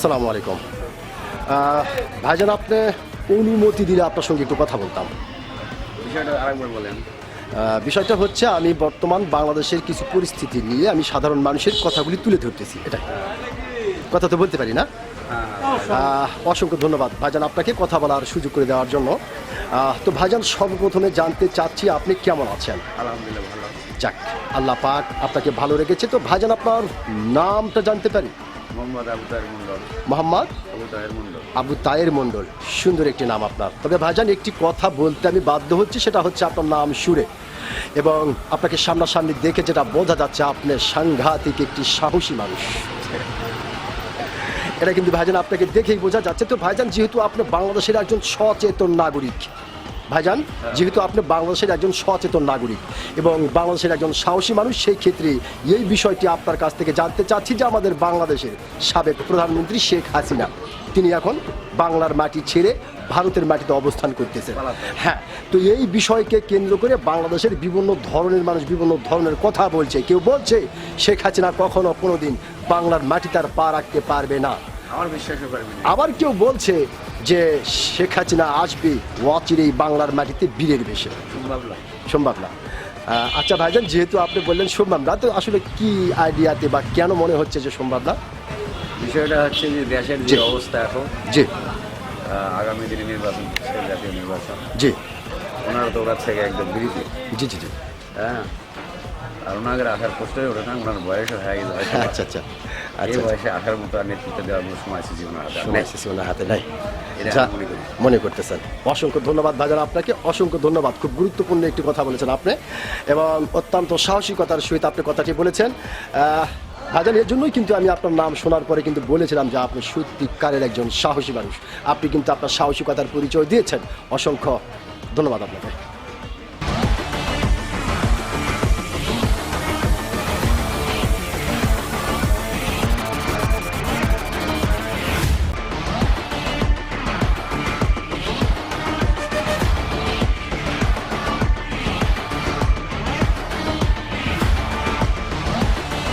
আসসালামু আলাইকুম। ভাইজান আপনি অনুমতি দিলে আপনার সঙ্গে একটু কথা বলতাম? বিষয়টা আরেকবার বলেন। বিষয়টা হচ্ছে আমি বর্তমান বাংলাদেশের কিছু পরিস্থিতি নিয়ে আমি সাধারণ মানুষের কথাগুলি তুলে ধরতেছি এটা কথা তো বলতে পারি না? হ্যাঁ অসংখ্য ধন্যবাদ। ভাইজান আপনাকে কথা বলার সুযোগ করে দেওয়ার জন্য। তো ভাইজান সর্বপ্রথমে জানতে চাচ্ছি আপনি কেমন আছেন? আলহামদুলিল্লাহ ভালো যাক আল্লাহ পাক আপনাকে ভালো রেখেছে। তো ভাইজান আপনার নামটা জানতে পারি? মোহাম্মদ আবু তাহের মন্ডল মোহাম্মদ? আবু তাহের মন্ডল আবু তায়ের মণ্ডল। সুন্দর একটি নাম আপনার। তবে ভাইজান একটি কথা বলতে আমি বাধ্য হচ্ছি সেটা হচ্ছে আপনার নাম সুরে। এবং আপনাকে সামনাসামনি দেখে যেটা বোঝা যাচ্ছে আপনি সাংঘাতিক একটি সাহসী মানুষ। এটা কিন্তু ভাইজান আপনাকে দেখেই বোঝা যাচ্ছে। তো ভাইজান যেহেতু আপনি বাংলাদেশের একজন সচেতন নাগরিক ভাইজান যেহেতু আপনি বাংলাদেশের একজন সচেতন নাগরিক এবং বাংলাদেশের একজন সাহসী মানুষ সেই ক্ষেত্রে এই বিষয়টি আপনার কাছ থেকে জানতে চাচ্ছি যে আমাদের বাংলাদেশের সাবেক প্রধানমন্ত্রী শেখ হাসিনা তিনি এখন বাংলার মাটি ছেড়ে ভারতের মাটিতে অবস্থান করতেছে হ্যাঁ তো এই বিষয়কে কেন্দ্র করে বাংলাদেশের বিভিন্ন ধরনের মানুষ বিভিন্ন ধরনের কথা বলছে। কেউ বলছে শেখ হাসিনা কখনো কোনো দিন বাংলার মাটি তার পা রাখতে পারবে না। আমার না আবার কেউ বলছে যে শেখ হাসিনা আসবে ওয়াচিরেই বাংলার মাটিতে বীরের বেশে সম্ভব না আহ, আচ্ছা ভাইজান যেহেতু আপনি বললেন সম্ভব না তো আসলে কি আইডিয়াতে বা কেন মনে হচ্ছে যে সম্ভব না বিষয়টা হচ্ছে যে দেশের যে অবস্থা এখন জি। আগামী দিনে নির্বাচন জাতীয় নির্বাচন। জি। ওনারা তো ওনার থেকে একদম বিরোধী জি জি জি। হ্যাঁ। আর ওনাদের আসার প্রশ্নই ওঠে না ওনার বয়স হয়ে গেছে। আচ্ছা আচ্ছা। এই আচ্ছা বয়সে আসার মতো আর নেতৃত্ব দেওয়ার মতো সময় আছে জীবনের হাতে? সময় ওনার হাতে নাই। যা মনে করতে স্যার করতেছেন। অসংখ্য ধন্যবাদ ভাইজান আপনাকে অসংখ্য ধন্যবাদ। খুব গুরুত্বপূর্ণ একটি কথা বলেছেন আপনি এবং অত্যন্ত সাহসিকতার সহিত আপনি কথাটি বলেছেন। ভাজার ভাইজান এর জন্যই কিন্তু আমি আপনার নাম শোনার পরে কিন্তু বলেছিলাম যে আপনি সত্যিকারের একজন সাহসী মানুষ। আপনি কিন্তু আপনার সাহসিকতার পরিচয় দিয়েছেন। অসংখ্য ধন্যবাদ আপনাকে।